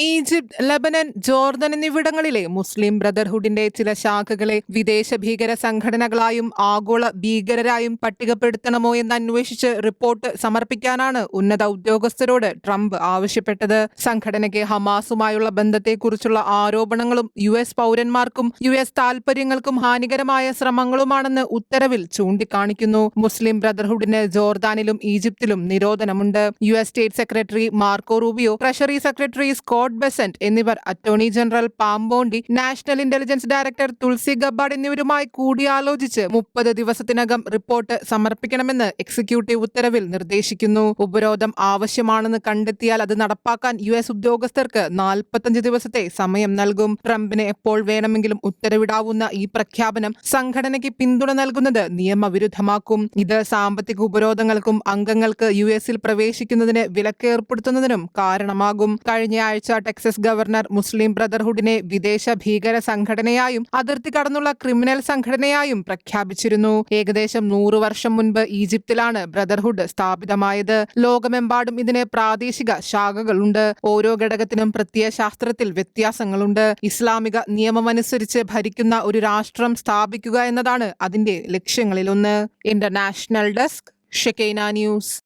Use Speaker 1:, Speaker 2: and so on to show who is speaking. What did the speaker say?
Speaker 1: Egypt Lebanon Jordan എന്നിവിടങ്ങളിലെ മുസ്ലിം ബ്രദർഹുഡിന്റെ ചില ശാഖകളെ വിദേശ ഭീകര സംഘടനകളായും ആഗോള ഭീകരരായും പട്ടികപ്പെടുത്തണമോ എന്ന് അന്വേഷിച്ച് റിപ്പോർട്ട് സമർപ്പിക്കാനാണ് ഉന്നത ഉദ്യോഗസ്ഥരോട് ട്രംപ് ആവശ്യപ്പെട്ടത്. സംഘടനയ്ക്ക് ഹമാസുമായുള്ള ബന്ധത്തെക്കുറിച്ചുള്ള ആരോപണങ്ങളും യു എസ് പൗരന്മാർക്കും യു എസ് താൽപര്യങ്ങൾക്കും ഹാനികരമായ ശ്രമങ്ങളുമാണെന്ന് ഉത്തരവിൽ ചൂണ്ടിക്കാണിക്കുന്നു. മുസ്ലിം ബ്രദർഹുഡിന് ജോർദാനിലും ഈജിപ്തിലും നിരോധനമുണ്ട്. U S state secretary Marco Rubio treasury secretary Scott Bessent എന്നിവർ attorney general Pam Bondi national intelligence director Tulsi Gabbard എന്നിവരുമായി കൂടിയാലോചിച്ച് മുപ്പത് ദിവസത്തിനകം റിപ്പോർട്ട് സമർപ്പിക്കണമെന്ന് എക്സിക്യൂട്ടീവ് ഉത്തരവിൽ നിർദ്ദേശിക്കുന്നു. ഉപരോധം ആവശ്യമാണെന്ന് കണ്ടെത്തിയാൽ അത് നടപ്പാക്കാൻ യു എസ് ഉദ്യോഗസ്ഥർക്ക് നാൽപ്പത്തഞ്ച് ദിവസത്തെ സമയം നൽകും. ട്രംപിന് എപ്പോൾ വേണമെങ്കിലും ഉത്തരവിടാവുന്ന ഈ പ്രഖ്യാപനം സംഘടനയ്ക്ക് പിന്തുണ നൽകുന്നത് നിയമവിരുദ്ധമാക്കും. ഇത് സാമ്പത്തിക ഉപരോധങ്ങൾക്കും അംഗങ്ങൾക്ക് യു എസിൽ പ്രവേശിക്കുന്നതിന് വിലക്കേർപ്പെടുത്തുന്നതിനും കാരണമാകും. കഴിഞ്ഞ ആഴ്ച ടെക്സസ് ഗവർണർ മുസ്ലിം ബ്രദർഹുഡിനെ വിദേശ ഭീകര സംഘടനയായും അതിർത്തി കടന്നുള്ള ക്രിമിനൽ സംഘടനയായും പ്രഖ്യാപിച്ചിരുന്നു. ഏകദേശം നൂറ് വർഷം മുൻപ് ഈജിപ്തിലാണ് ബ്രദർഹുഡ് സ്ഥാപിതമായത്. ലോകമെമ്പാടും ഇതിന് പ്രാദേശിക ശാഖകളുണ്ട്. ഓരോ ഘടകത്തിനും പ്രത്യേക ശാസ്ത്രത്തിൽ വ്യത്യാസങ്ങളുണ്ട്. ഇസ്ലാമിക നിയമമനുസരിച്ച് ഭരിക്കുന്ന ഒരു രാഷ്ട്രം സ്ഥാപിക്കുക എന്നതാണ് അതിന്റെ ലക്ഷ്യങ്ങളിലൊന്ന്. International desk Shekinah news.